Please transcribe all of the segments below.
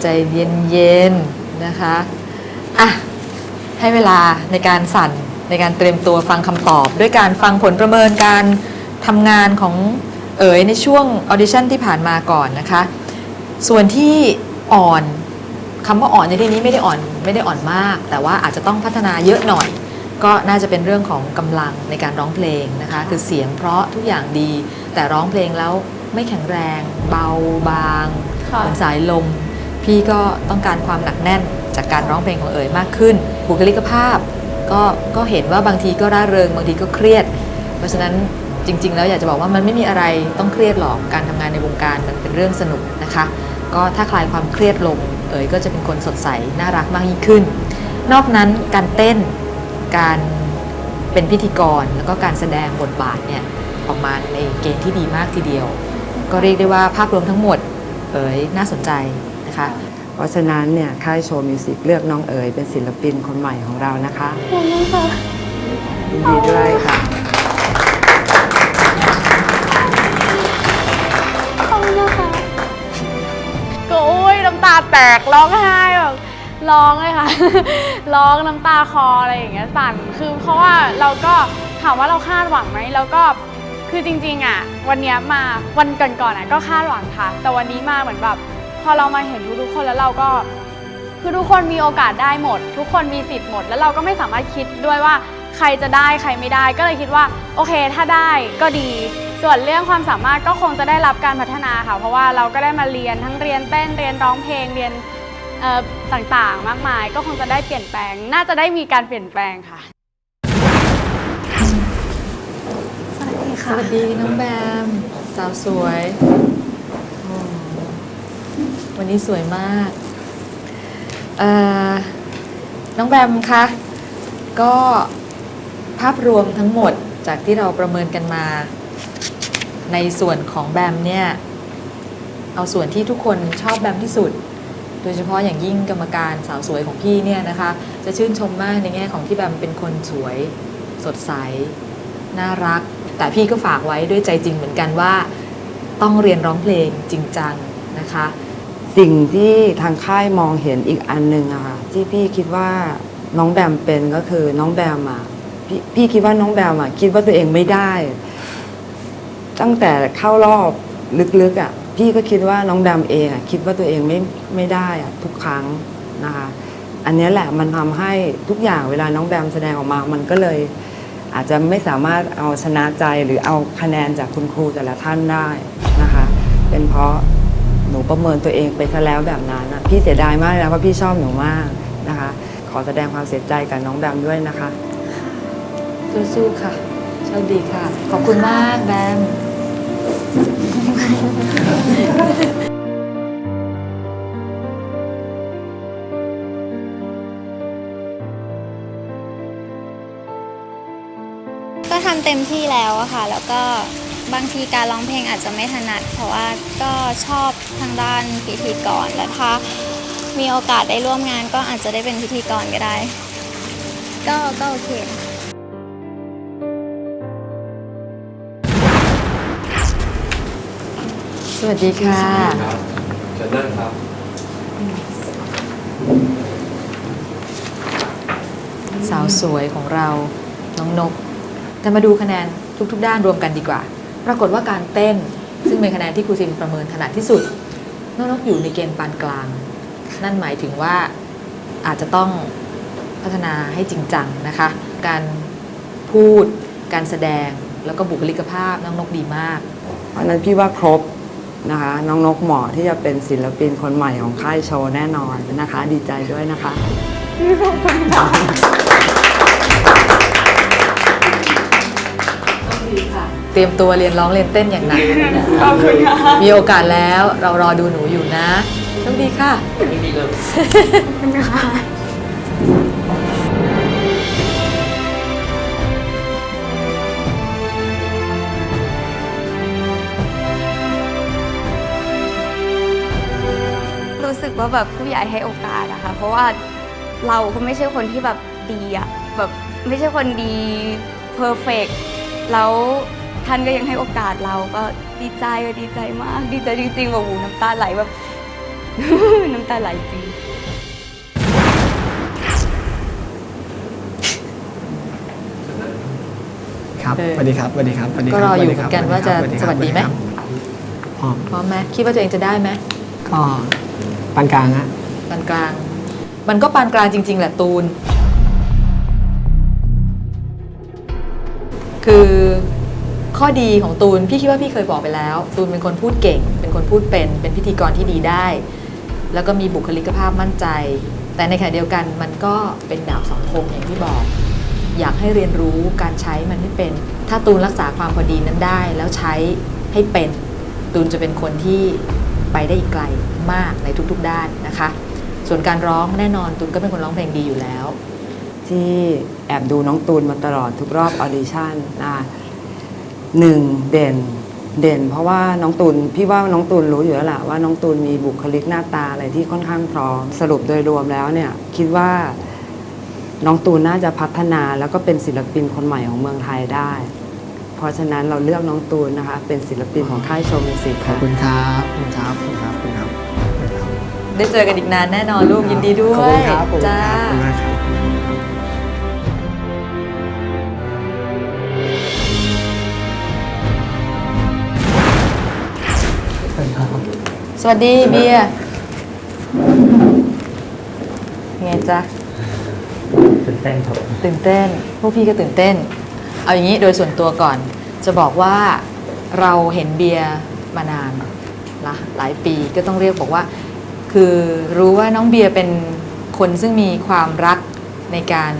วัสดีค่ะใจเย็นๆนะคะอะให้เวลาในการสั่นในการเตรียมตัวฟังคำตอบ ด้วยการฟังผลประเมินการทำงานของเอ๋ยในช่วงออดิชั่นที่ผ่านมาก่อนนะคะ ส่วนที่อ่อนคำว่าอ่อนในที่นี้ไม่ได้อ่อนไม่ได้อ่อนมาก แต่ว่าอาจจะต้องพัฒนาเยอะหน่อย ก็น่าจะเป็นเรื่องของกำลังในการร้องเพลงนะคะ คือเสียงเพราะทุกอย่างดี แต่ร้องเพลงแล้วไม่แข็งแรง เบาบางค่ะเหมือนสายลม พี่ก็ต้องการความหนักแน่นจากการร้องเพลงของเอ๋ยมากขึ้น บุคลิกภาพ ก็ก็เห็นว่าบางทีก็ร่าเริงบางทีก็เครียด เพราะฉะนั้นจริง ๆ แล้วอยากจะบอกว่ามันไม่มีอะไรต้องเครียดหรอกการทำงานในวงการมันเป็นเรื่องสนุกนะคะ ก็ถ้าคลายความเครียดลงเอ๋ยก็จะเป็นคนสดใสน่ารักมากยิ่งขึ้น นอกนั้นการเต้นการเป็นพิธีกรแล้วก็การแสดงบทบาทเนี่ยออกมาในเกณฑ์ที่ดีมากทีเดียว ก็เรียกได้ว่าภาพรวมทั้งหมดเอ๋ยน่าสนใจ เพราะฉะนั้นเนี่ยค่ายโชว์มิวสิกเลือกน้องเอ๋ยเป็นศิลปินคนใหม่ของเรานะคะขอบคุณค่ะยินดีด้วยค่ะขอบคุณนะคะก็โอ้ยน้ำตาแตกร้องไห้แบบร้องเลยค่ะ ร้องน้ำตาคลออะไรอย่างเงี้ยสั่นคือเพราะว่าเราก็ถามว่าเราคาดหวังไหมแล้วก็คือจริงๆอะ วันเนี้ยมาวันก่อนๆอะก็คาดหวังค่ะ แต่วันนี้มาเหมือนแบบ พอเรามาเห็นทุกๆคนแล้วเราก็ คือทุกคนมีโอกาสได้หมด ทุกคนมีสิทธิ์หมด แล้วเราก็ไม่สามารถคิดด้วยว่าใครจะได้ใครไม่ได้ก็เลยคิดว่า โอเค ถ้าได้ก็ดี ส่วนเรื่องความสามารถก็คงจะได้รับการพัฒนาค่ะ เพราะว่าเราก็ได้มาเรียนทั้งเรียนเต้นเรียนร้องเพลงเรียนเอ่อต่างๆ มากมาย ก็คงจะได้เปลี่ยนแปลง น่าจะได้มีการเปลี่ยนแปลงค่ะสวัสดีสค่ะวัสดีน้องแบมสาวสวยโอ้ วันนี้สวยมากอ่อน้องแบมคะ ก็ภาพรวมทั้งหมดจากที่เราประเมินกันมา ในส่วนของแบมเนี่ย เอาส่วนที่ทุกคนชอบแบมที่สุด โดยเฉพาะอย่างยิ่งกรรมการสาวสวยของพี่เนี่ยนะคะ จะชื่นชมมากในแง่ของที่แบมเป็นคนสวยสดใส น่ารัก แต่พี่ก็ฝากไว้ด้วยใจจริงเหมือนกันว่า ต้องเรียนร้องเพลงจริงจังนะคะ สิ่งที่ทางค่ายมองเห็นอีกอันหนึ่งอะค่ะที่พี่คิดว่าน้องแบมเป็นก็คือน้องแบมอะพี่พี่คิดว่าน้องแบมอะคิดว่าตัวเองไม่ได้ ตั้งแต่เข้ารอบลึกๆอะพี่ก็คิดว่าน้องแบมเองอะคิดว่าตัวเองไม่ไม่ได้อะทุกครั้งนะคะอันนี้แหละมันทำให้ทุกอย่างเวลาน้องแบมแสดงออกมา มันก็เลยอาจจะไม่สามารถเอาชนะใจหรือเอาคะแนนจากคุณครูแต่ละท่านได้นะคะ เป็นเพราะ หนูประเมินตัวเองไปซะแล้วแบบนั้นนะพี่เสียดายมากเลยนะเพราะพี่ชอบหนูมากนะคะ ขอแสดงความเสียใจกับน้องแบมด้วยนะคะ สู้ๆค่ะโชคดีค่ะ ขอบคุณมากแบมก็ทำเต็มที่แล้วอะค่ะ แล้วก็ บางทีการร้องเพลงอาจจะไม่ถนัด เพราะว่าก็ชอบทางด้านพิธีกรและถ้ามีโอกาสได้ร่วมงานก็อาจจะได้เป็นพิธีกรก็ได้ ก็ก็โอเคสวัสดีค่ะครับเชิญนั่งครับ สาวสวยของเราน้องนก แต่มาดูคะแนนทุกๆด้านรวมกันดีกว่า ปรากฏว่าการเต้น ซึ่งเป็นคะแนนที่ครูซิมประเมินถนัดที่สุดน้องนกอยู่ในเกณฑ์ปานกลาง นั่นหมายถึงว่าอาจจะต้องพัฒนาให้จริงจังนะคะ การพูด การแสดงแล้วก็บุคลิกภาพน้องนกดีมากเพราะฉะนั้นพี่ว่าครบนะคะ น้องนกเหมาะที่จะเป็นศิลปินคนใหม่ของค่ายโชว์แน่นอนนะคะ ดีใจด้วยนะคะ เตรียมตัวเรียนร้องเรียนเต้นอย่างหนักขอบคุณค่ะมีโอกาสแล้วเรารอดูหนูอยู่นะโชคดีค่ะไม่มีเลยรู้สึกว่าแบบผู้ใหญ่ให้โอกาสนะคะ เพราะว่าเราก็ไม่ใช่คนที่แบบดีอะแบบไม่ใช่คนดีเพอร์เฟก แล้วท่านก็ยังให้โอกาสเราก็ดีใจก็ดีใจมาก ดีใจจริงๆแบบโอ้โหน้ำตาไหลแบบ น้ำตาไหลจริง ครับเออสวัสดีครับสวัสดีครับสวัสดีคก็รับรออยู่สเหมืคอนกันว่าจะสวัสดีไหมครับอ๋อพร้อมไหมคิดว่าตัวเองจะได้ไหมก็ปานกลางฮะปานกลาง มันก็ปานกลางจริง ๆ แหละตูน คือข้อดีของตูนพี่คิดว่าพี่เคยบอกไปแล้ว ตูนเป็นคนพูดเก่ง เป็นคนพูดเป็น เป็นพิธีกรที่ดีได้ แล้วก็มีบุคลิกภาพมั่นใจ แต่ในขณะเดียวกันมันก็เป็นดาบสองคมอย่างที่บอก อยากให้เรียนรู้การใช้มันให้เป็น ถ้าตูนรักษาความพอดีนั้นได้ แล้วใช้ให้เป็น ตูนจะเป็นคนที่ไปได้อีกไกลมากในทุกๆด้านนะคะ ส่วนการร้องแน่นอนตูนก็เป็นคนร้องเพลงดีอยู่แล้ว ที่แอบดูน้องตูนมาตลอดทุกรอบออดิชั่นนะหนึ่งเด่นเด่น เพราะว่าน้องตูนพี่ว่าน้องตูนรู้อยู่แล้วล่ะว่าน้องตูนมีบุคลิกหน้าตาอะไรที่ค่อนข้างพร้อม สรุปโดยรวมแล้วเนี่ยคิดว่าน้องตูนน่าจะพัฒนาแล้วก็เป็นศิลปินคนใหม่ของเมืองไทยได้ เพราะฉะนั้นเราเลือกน้องตูนนะคะ เป็นศิลปินของค่ายโชว์มิวสิกขอบค่ะ คุณครับขอบคุณครับขอบคุณครับขอบคุณครับขอบคุณครับได้เจอกันอีกนานแน่นอนลูกยินดีด้วขอบคุยณครับขอบคุณจ้าครับขอบคุณมากครับ สวัสดีเบียร์ไงจ๊ะตื่นเต้นครับตื่นเต้น พวกพี่ก็ตื่นเต้น เอาอย่างนี้โดยส่วนตัวก่อน จะบอกว่าเราเห็นเบียร์มานานละหลายปีก็ต้องเรียกบอกว่า คือรู้ว่าน้องเบียร์เป็นคนซึ่งมีความรักในการ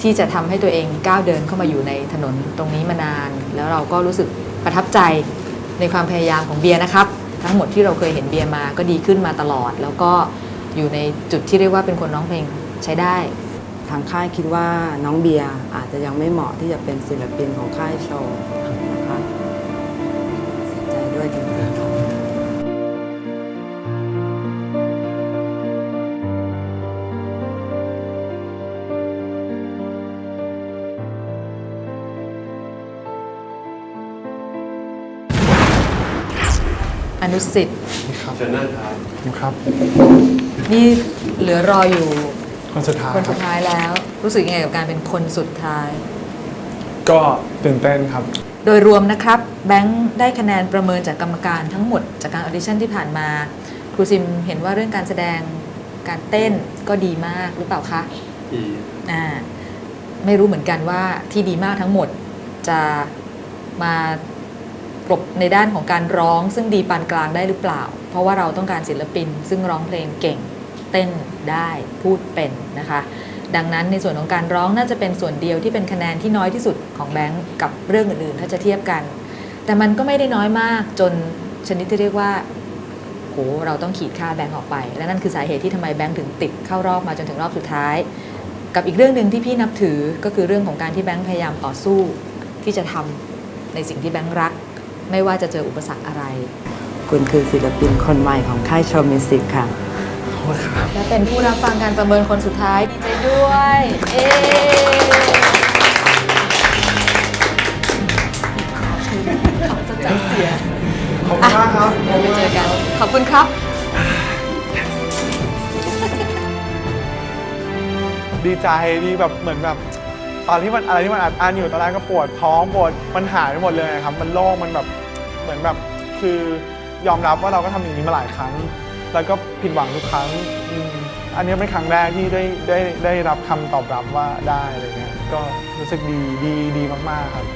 ที่จะทำให้ตัวเองก้าวเดินเข้ามาอยู่ในถนนตรงนี้มานาน แล้วเราก็รู้สึกประทับใจในความพยายามของเบียร์นะครับ ทั้งหมดที่เราเคยเห็นเบียร์มาก็ดีขึ้นมาตลอด แล้วก็อยู่ในจุดที่เรียกว่าเป็นคนร้องเพลงใช้ได้ ทางค่ายคิดว่าน้องเบียร์อาจจะยังไม่เหมาะที่จะเป็นศิลปินของค่ายโชว์ นุสิทธิ์เชิญนั่งครับครับนี่เหลือรออยู่คนสุดท้ายคนคสุรับดท้ายแล้ว รู้สึกยังไงกับการเป็นคนสุดท้าย ก็ตื่นเต้นครับ โดยรวมนะครับ แบงค์ได้คะแนนประเมินจากกรรมการทั้งหมดจากการออดิชั่นที่ผ่านมา ครูซิมเห็นว่าเรื่องการแสดงการเต้นก็ดีมากหรือเปล่าคะอีอ่าไม่รู้เหมือนกันว่าที่ดีมากทั้งหมดจะมา กลบในด้านของการร้อง ซึ่งดีปานกลางได้หรือเปล่า เพราะว่าเราต้องการศิลปิน ซึ่งร้องเพลงเก่ง เต้นได้พูดเป็นนะคะ ดังนั้นในส่วนของการร้องน่าจะเป็นส่วนเดียวที่เป็นคะแนนที่น้อยที่สุดของแบงค์กับเรื่องอื่นๆ ถ้าจะเทียบกัน แต่มันก็ไม่ได้น้อยมากจนชนิดที่เรียกว่าโหเราต้องขีดค่าแบงค์ออกไป และนั่นคือสาเหตุที่ทำไมแบงค์ถึงติดเข้ารอบมาจนถึงรอบสุดท้าย กับอีกเรื่องหนึ่งที่พี่นับถือก็คือเรื่องของการที่แบงค์พยายามต่อสู้ที่จะทำในสิ่งที่แบงค์รัก ไม่ว่าจะเจออุปสรรคอะไร คุณคือศิลปินคนใหม่ของค่ายโชว์มิวสิกค่ะ และเป็นผู้รับฟังการประเมินคนสุดท้ายดีใจด้วยเอ๊ขอบใจเสียขอบคุณมากครับเราไปเจอกัน ขอบคุณครับ ดีใจดีแบบเหมือนแบบ ตอนที่มันอะไรที่มันอัดอั้นอยู่ตอนแรกก็ปวดท้องปวดมันหายไปหมดเลยครับ มันโล่งมันแบบเหมือนแบบคือยอมรับว่าเราก็ทำอย่างนี้มาหลายครั้ง แล้วก็ผิดหวังทุกครั้งอืมอันนี้เป็นครั้งแรกที่ได้ได้ได้รับคำตอบรับว่าได้อะไรเงี้ยก็รู้สึกดีดีดีมากๆครับ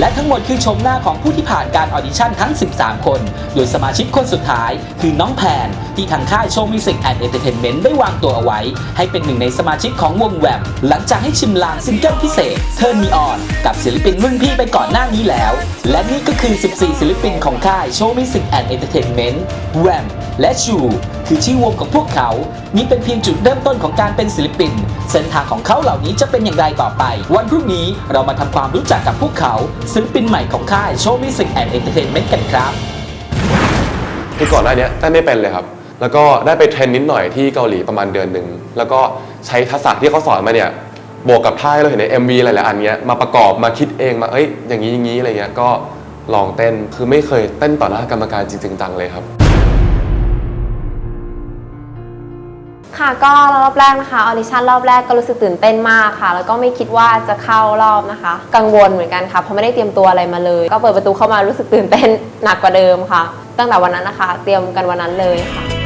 และทั้งหมดคือชมหน้าของผู้ที่ผ่านการออดิชั่นทั้ง 13 คน โดยสมาชิกคนสุดท้าย คือน้องแพน ที่ทางค่ายโชว์มิวสิกแอนด์เอนเตอร์เทนเมนต์ได้วางตัวเอาไว้ ให้เป็นหนึ่งในสมาชิกของวงแวมหลังจากให้ชิมลางซิงเกิลพิเศษ Turn Me On กับศิลปินรุ่นพี่ไปก่อนหน้านี้แล้ว และนี่ก็คือ 14 ศิลปินของค่ายโชว์มิวสิกแอนด์เอนเตอร์เทนเมนต์แวมและชูคือชื่อวงของพวกเขา นี่เป็นเพียงจุดเริ่มต้นของการเป็นศิลปิน เส้นทางของเขาเหล่านี้จะเป็นอย่างไรต่อไป วันพรุ่งนี้เรามาทำความรู้จักกับพวกเขาศิลปินใหม่ของค่ายโชว์มิวสิกแอนด์เอนเตอร์เทนเมนต์กันครับคือก่อนหน้านี้ได้ไม่เป็นเลยครับ แล้วก็ได้ไปเทรนนิดหน่อยที่เกาหลีประมาณเดือนหนึ่ง แล้วก็ใช้ทักษะที่เขาสอนมาเนี่ยบวกกับท่าที่เราเห็นใน MV หลายๆอันเนี้ยมาประกอบมาคิดเองมาเอ้ยอย่างนี้อย่างนี้อะไรเงี้ยก็ลองเต้นคือไม่เคยเต้นต่อหน้ากรรมการจริงๆจังเลยครับ ค่ะก็รอบแรกนะคะออดิชั่นรอบแรกก็รู้สึกตื่นเต้นมากค่ะ แล้วก็ไม่คิดว่าจะเข้ารอบนะคะ กังวลเหมือนกันค่ะเพราะไม่ได้เตรียมตัวอะไรมาเลย ก็เปิดประตูเข้ามารู้สึกตื่นเต้นหนักกว่าเดิมค่ะ ตั้งแต่วันนั้นนะคะ เตรียมกันวันนั้นเลยค่ะ